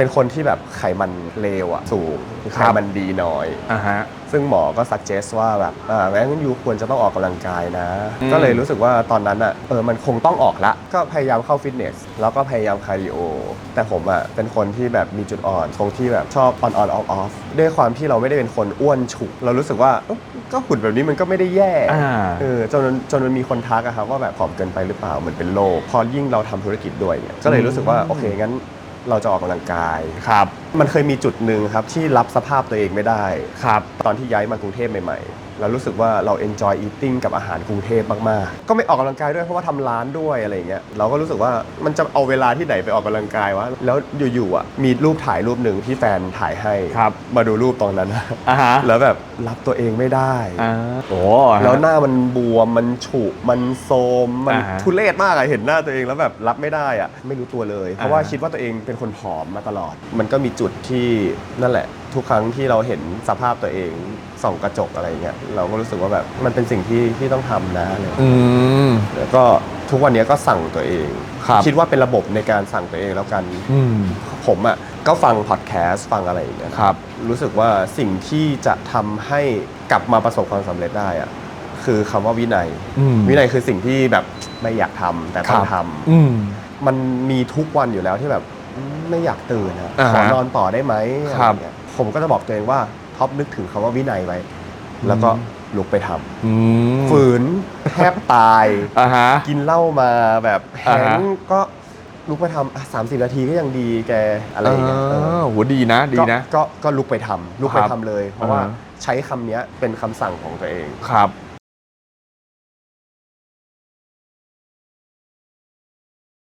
เป็นคนที่แบบไขมันเลวอะสูงคไขรับมันดีน้อย อ่าฮะ ซึ่งหมอก็สักเจสว่าแบบอ่างั้นยูควรจะต้องออกกำลังกายนะ อืม ก็เลยรู้สึกว่าตอนนั้นอะเออมันคงต้องออกละ ก็พยายามเข้าฟิตเนส แล้วก็พยายามคาร์ดิโอ แต่ผมอะเป็นคนที่แบบมีจุดอ่อนตรงที่แบบชอบออนออนออฟออฟด้วยความที่เราไม่ได้เป็นคนอ้วนฉุก เรารู้สึกว่าเอ้าก็หุ่นแบบนี้มันก็ไม่ได้แย่ อ่า เออจนจนมันมีคนทักอะครับว่าแบบผอมเกินไปหรือเปล่าเหมือนเป็นโรคพอยิ่งเราทำธุรกิจด้วยเนี่ยก็เลยรู้สึกว่าโอเคงั้น เราจะออกกำลังกาย ครับ มันเคยมีจุดหนึ่งครับที่รับสภาพตัวเองไม่ได้ ครับ ตอนที่ย้ายมากรุงเทพใหม่ๆ แล้วรู้สึกว่าเรา enjoy eating กับอาหารกรุงเทพมากๆ ก็ไม่ออกกำลังกายด้วยเพราะว่าทำร้านด้วยอะไรอย่างเงี้ยเราก็รู้สึกว่ามันจะเอาเวลาที่ไหนไปออกกำลังกายวะแล้วอยู่ๆอะมีรูปถ่ายรูปหนึ่งที่แฟนถ่ายให้ครับมาดูรูปตอนนั้นอ่าฮะแล้วแบบรับตัวเองไม่ได้อ่าโอ้แล้วหน้ามันบวมมันฉุมันโซมมันอ่าฮะทุเรศมากอะเห็นหน้าตัวเองแล้วแบบรับไม่ได้อะไม่รู้ตัวเลย เพราะว่าอ่าคิดว่าตัวเองเป็นคนผอมมาตลอด มันก็มีจุดที่นั่นแหละ ทุกครั้งที่เราเห็นสภาพตัวเอง ส่องกระจกอะไรเงี้ยเราก็รู้สึกว่าแบบมันเป็นสิ่งที่ที่ต้องทำนะอะไรเลยอืม แล้วก็ทุกวันนี้ก็สั่งตัวเองครับคิดว่าเป็นระบบในการสั่งตัวเองแล้วกันอืมผมอะก็ฟังพอดแคสต์ฟังอะไรอย่างเงี้ยครับ รู้สึกว่าสิ่งที่จะทำให้กลับมาประสบความสำเร็จได้อะคือคำว่าวินัย อืม วินัยคือสิ่งที่แบบไม่อยากทำแต่ต้องทำอืม มันมีทุกวันอยู่แล้วที่แบบไม่อยากตื่นอะอ่าขอฮะนอนต่อได้ไหมอะคไรรับ เงี้ยผมก็จะบอกตัวเองว่า ท็อปนึกถึงคำว่าวินัยไว้ แล้วก็ลุกไปทำอืมฝืนแทบตาย อ่าฮะ กินเหล้ามาแบบแฮอ่าฮะ งก์ก็ลุกไปทำสามสิบนาทีก็ยังดีแกอะไรอย่างเงี้ยเอออโหดีนะดีนะ ก็ก็ก็ลุกไปทำลุกไปครับทำเลย เพราะว่าอ่าฮะ ใช้คำเนี้ยเป็นคำสั่งของตัวเอง ครับ